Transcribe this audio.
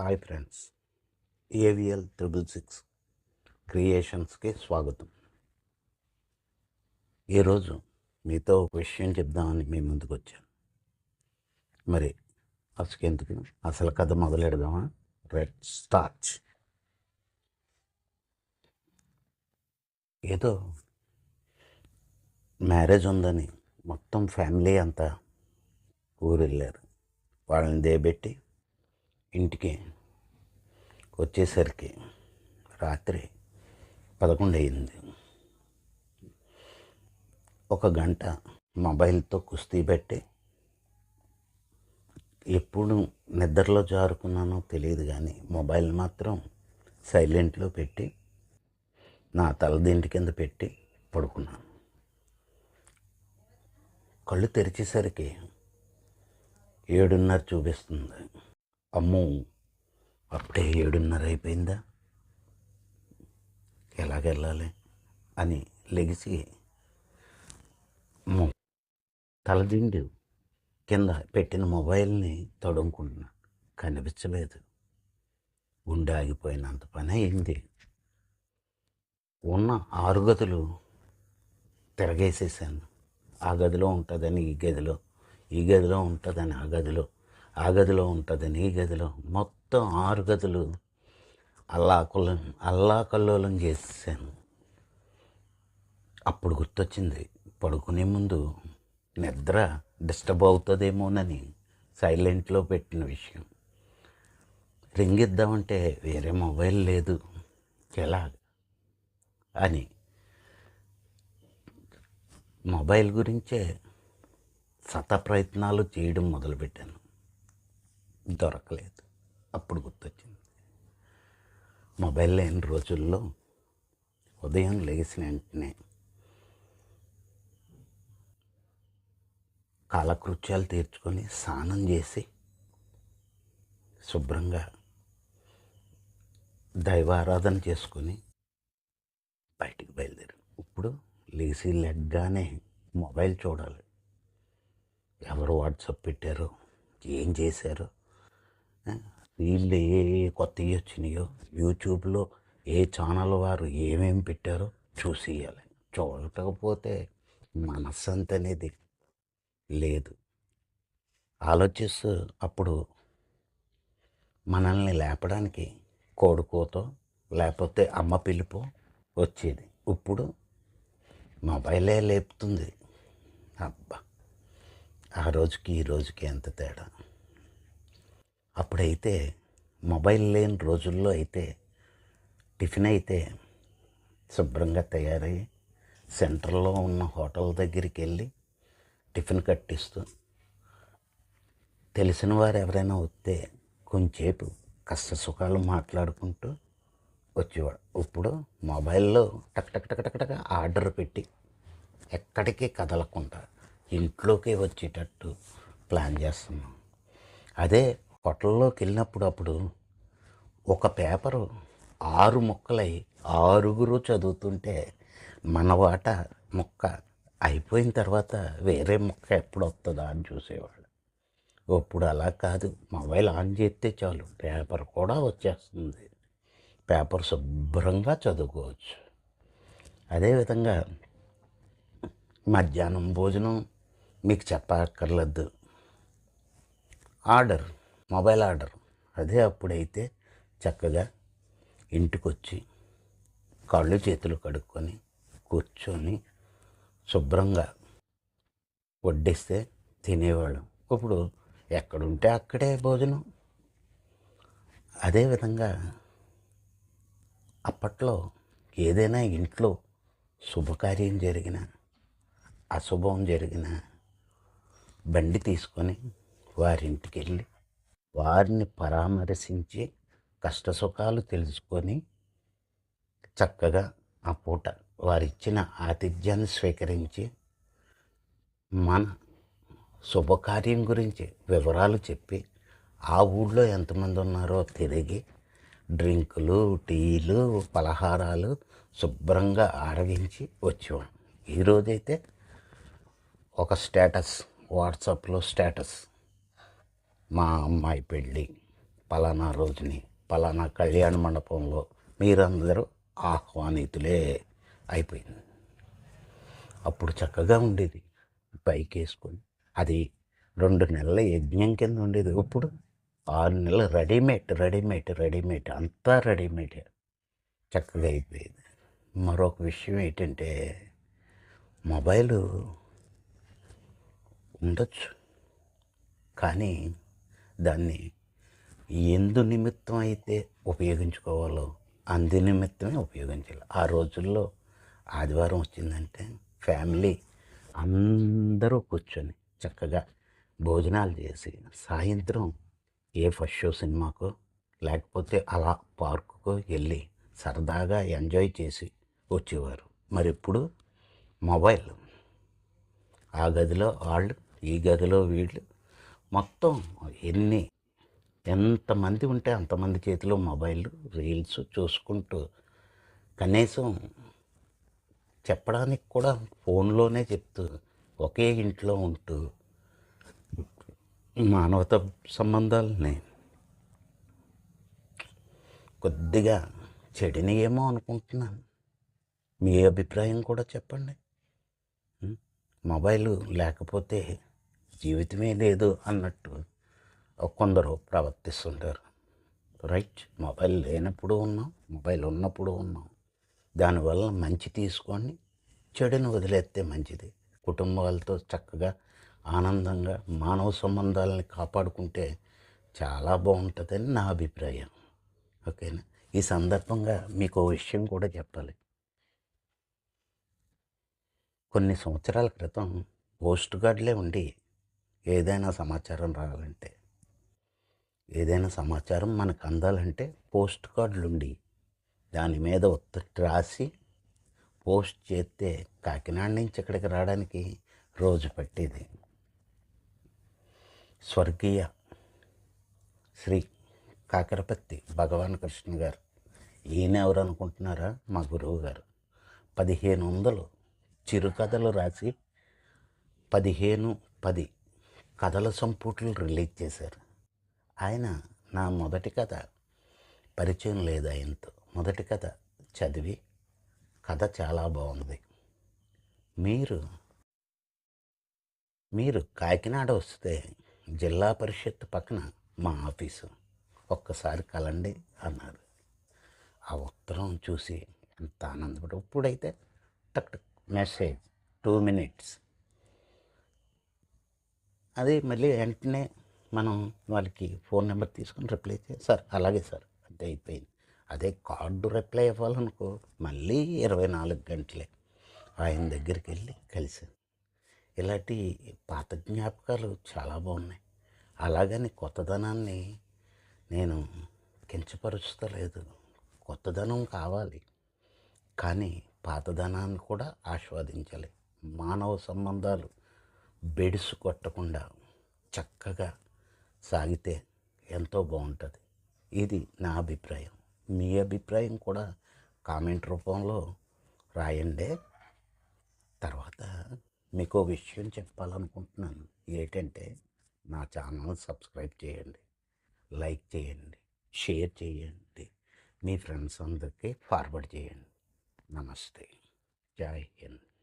Hi friends. AVL triple six క్రియేషన్స్కి స్వాగతం. ఈరోజు మీతో ఒక విషయం చెప్దామని మీ ముందుకు వచ్చాను. మరి అసకెందుకు అసలు కథ మొదలెడదామా? రెడ్ స్టార్చ్ ఏదో మ్యారేజ్ ఉందని మొత్తం ఫ్యామిలీ అంతా ఊరు వెళ్ళారు వాళ్ళని దేబెట్టి ఇంటికి వచ్చేసరికి రాత్రి పదకొండు అయింది ఒక గంట మొబైల్తో కుస్తీ పెట్టి ఎప్పుడు నిద్రలో జారుకున్నానో తెలియదు కానీ మొబైల్ మాత్రం సైలెంట్లో పెట్టి నా తలదింటి కింద పెట్టి పడుకున్నాను. కళ్ళు తెరిచేసరికి ఏడున్నర చూపిస్తుంది. అమ్మో అప్పుడే ఏడున్నర అయిపోయిందా? ఎలాగెళ్ళాలి అని లెగిసి మొ- తలదిండు కింద పెట్టిన మొబైల్ని తడుముకుంటున్నా కనిపించలేదు. గుండె ఆగిపోయినంత పని అయింది. ఉన్న ఆరు గదులు తిరగేసేసాను. ఆ గదిలో ఉంటుందని ఈ గదిలో ఈ గదిలో ఉంటుందని ఆ గదిలో ఆ గదిలో ఉంటుందని ఈ గదిలో మొత్తం ఆరు గదులు అల్లాకుల్లం అల్లా కల్లోలం చేసేసాను అప్పుడు గుర్తొచ్చింది పడుకునే ముందు నిద్ర డిస్టర్బ్ అవుతుందేమోనని సైలెంట్లో పెట్టిన విషయం. రింగ్ ఇద్దామంటే వేరే మొబైల్ లేదు ఎలా అని. మొబైల్ గురించే సత ప్రయత్నాలు చేయడం మొదలుపెట్టాను. దొరకలేదు. అప్పుడు గుర్తొచ్చింది. మొబైల్ లేని రోజుల్లో ఉదయం లేచిన వెంటనే కాలకృత్యాలు తీర్చుకొని స్నానం చేసి శుభ్రంగా దైవారాధన చేసుకొని బయటికి బయలుదేరాను ఇప్పుడు లేచి లెగ్గానే మొబైల్ చూడాలి. ఎవరు వాట్సాప్ పెట్టారో ఏం చేశారో వీళ్ళు ఏ ఏ కొత్తవి వచ్చినాయో. యూట్యూబ్లో ఏ ఛానల్ వారు ఏమేమి పెట్టారో చూసేయాలి చూడకపోతే మనస్సంత అనేది లేదు. ఆలోచిస్తూ అప్పుడు మనల్ని లేపడానికి కోడుకోతో లేకపోతే అమ్మ పిలుపు వచ్చేది. ఇప్పుడు మొబైలే లేపుతుంది. అబ్బా! ఆ రోజుకి ఈ రోజుకి ఎంత తేడా? అప్పుడైతే మొబైల్ లేని రోజుల్లో అయితే టిఫిన్ అయితే శుభ్రంగా తయారయ్యి సెంటర్లో ఉన్న హోటల్ దగ్గరికి వెళ్ళి టిఫిన్ కట్టిస్తూ తెలిసిన వారు ఎవరైనా వస్తే కొంచెంసేపు కష్ట సుఖాలు మాట్లాడుకుంటూ వచ్చేవాడు. ఇప్పుడు మొబైల్లో టక్ టక్ టక్ టక్ టక్ ఆర్డర్ పెట్టి ఎక్కడికి కదలకుండా ఇంట్లోకే వచ్చేటట్టు ప్లాన్ చేస్తున్నాం. అదే హోటల్లోకి వెళ్ళినప్పుడు అప్పుడు ఒక పేపరు ఆరు ముక్కలై ఆరుగురు చదువుతుంటే మన వాట ముక్క అయిపోయిన తర్వాత వేరే ముక్క ఎప్పుడు వస్తుందా అని చూసేవాడు ఇప్పుడు అలా కాదు. మొబైల్ ఆన్ చేస్తే చాలు. పేపర్ కూడా వచ్చేస్తుంది. పేపర్ శుభ్రంగా చదువుకోవచ్చు. అదేవిధంగా మధ్యాహ్నం భోజనం మీకు చెప్పక్కర్లేదు. Order mobile order. అదే అప్పుడైతే చక్కగా ఇంటికొచ్చి కాళ్ళు చేతులు కడుక్కొని కూర్చొని శుభ్రంగా వడ్డిస్తే తినేవాళ్ళం. ఇప్పుడు ఎక్కడుంటే అక్కడే భోజనం. అదేవిధంగా అప్పట్లో ఏదైనా ఇంట్లో శుభకార్యం జరిగిన అశుభం జరిగిన బండి తీసుకొని వారింటికి వెళ్ళి వారిని పరామర్శించి కష్టసుఖాలు తెలుసుకొని చక్కగా ఆ పూట వారిచ్చిన ఆతిథ్యాన్ని స్వీకరించి మన శుభకార్యం గురించి వివరాలు చెప్పి ఆ ఊళ్ళో ఎంతమంది ఉన్నారో తిరిగి డ్రింకులు టీలు పలహారాలు శుభ్రంగా ఆరగించి వచ్చేవాడు ఈరోజైతే ఒక స్టేటస్ వాట్సాప్లో స్టేటస్. మా అమ్మాయి పెళ్ళి పలానా రోజుని పలానా కళ్యాణ మండపంలో మీరందరూ ఆహ్వానితులే అయిపోయింది. అప్పుడు చక్కగా ఉండేది. పైకి వేసుకొని అది రెండు నెలల యజ్ఞం కింద ఉండేది. ఇప్పుడు ఆరు నెలలు రెడీమేడ్ రెడీమేడ్ రెడీమేడ్ అంతా రెడీమేడ్. చక్కగా అయిపోయేది. మరొక విషయం ఏంటంటే మొబైల్ ఉండొచ్చు. కానీ దాన్ని ఎందు నిమిత్తం అయితే ఉపయోగించుకోవాలో అందు నిమిత్తమే ఉపయోగించాలి. ఆ రోజుల్లో ఆదివారం వచ్చిందంటే ఫ్యామిలీ అందరూ కూర్చొని చక్కగా భోజనాలు చేసి సాయంత్రం ఏ ఫస్ట్ షో సినిమాకో లేకపోతే అలా పార్కుకో వెళ్ళి సరదాగా ఎంజాయ్ చేసి వచ్చేవారు. మరి ఇప్పుడు మొబైల్. ఆ గదిలో వాళ్ళు ఈ గదిలో వీళ్ళు మొత్తం ఎన్ని? ఎంతమంది ఉంటే అంతమంది చేతిలో మొబైల్ రీల్స్ చూసుకుంటూ కనీసం చెప్పడానికి కూడా ఫోన్లోనే చెప్తూ ఒకే ఇంట్లో ఉంటూ మానవత సంబంధాలని కొద్దిగా చెడిని ఏమో అనుకుంటున్నాను. మీ అభిప్రాయం కూడా చెప్పండి. మొబైల్ లేకపోతే జీవితమే లేదు అన్నట్టు కొందరు ప్రవర్తిస్తుంటారు. రైట్ మొబైల్ లేనప్పుడు ఉన్నాం మొబైల్ ఉన్నప్పుడు ఉన్నాం. దానివల్ల మంచి తీసుకొని చెడుని వదిలేస్తే మంచిది. కుటుంబాలతో చక్కగా ఆనందంగా మానవ సంబంధాలని కాపాడుకుంటే చాలా బాగుంటుందని నా అభిప్రాయం. ఓకేనా? ఈ సందర్భంగా మీకు విషయం కూడా చెప్పాలి. కొన్ని సంవత్సరాల క్రితం పోస్ట్ గార్డ్లే ఉండి ఏదైనా సమాచారం రావాలంటే ఏదైనా సమాచారం మనకు అందాలంటే పోస్ట్ కార్డులు ఉండి దాని మీద ఒత్తిడి రాసి పోస్ట్ చేస్తే కాకినాడ నుంచి ఇక్కడికి రావడానికి రోజు పట్టేది. స్వర్గీయ శ్రీ కాకరపత్తి భగవాన్ కృష్ణ గారు. ఈయన ఎవరు అనుకుంటున్నారా? మా గురువు గారు. పదిహేను వందలు చిరుకథలు రాసి పదిహేను పది కథల సంపుట్లు రిలీజ్ చేశారు. ఆయన నా మొదటి కథ పరిచయం లేదు ఆయనతో. మొదటి కథ చదివి కథ చాలా బాగుంది. మీరు మీరు కాకినాడ వస్తే జిల్లా పరిషత్ పక్కన మా ఆఫీసు. ఒక్కసారి కలండి అన్నారు. ఆ ఉత్తరం చూసి ఎంత ఆనందపడి ఇప్పుడైతే టక్ టక్ మెసేజ్ టూ మినిట్స్. అది మళ్ళీ వెంటనే మనం వాళ్ళకి ఫోన్ నెంబర్ తీసుకొని రిప్లై చేసి సార్ అలాగే సార్ అంతే అయిపోయింది. అదే కార్డు రిప్లై ఇవ్వాలనుకో మళ్ళీ ఇరవై నాలుగు గంటలే ఆయన దగ్గరికి వెళ్ళి కలిసాను ఇలాంటి పాత జ్ఞాపకాలు చాలా బాగున్నాయి. అలాగని కొత్తదనాన్ని నేను కించపరుస్తలేదు. కొత్తదనం కావాలి. కానీ పాతదనాన్ని కూడా ఆస్వాదించాలి. మానవ సంబంధాలు బెడుసు కొట్టకుండా చక్కగా సాగితే ఎంతో బాగుంటుంది. ఇది నా అభిప్రాయం. మీ అభిప్రాయం కూడా కామెంట్ రూపంలో రాయండి. తర్వాత మీకు విషయం చెప్పాలనుకుంటున్నాను. ఏంటంటే నా ఛానల్ సబ్స్క్రైబ్ చేయండి. లైక్ చేయండి. షేర్ చేయండి. మీ ఫ్రెండ్స్ అందరికీ ఫార్వర్డ్ చేయండి. నమస్తే. జై హింద్.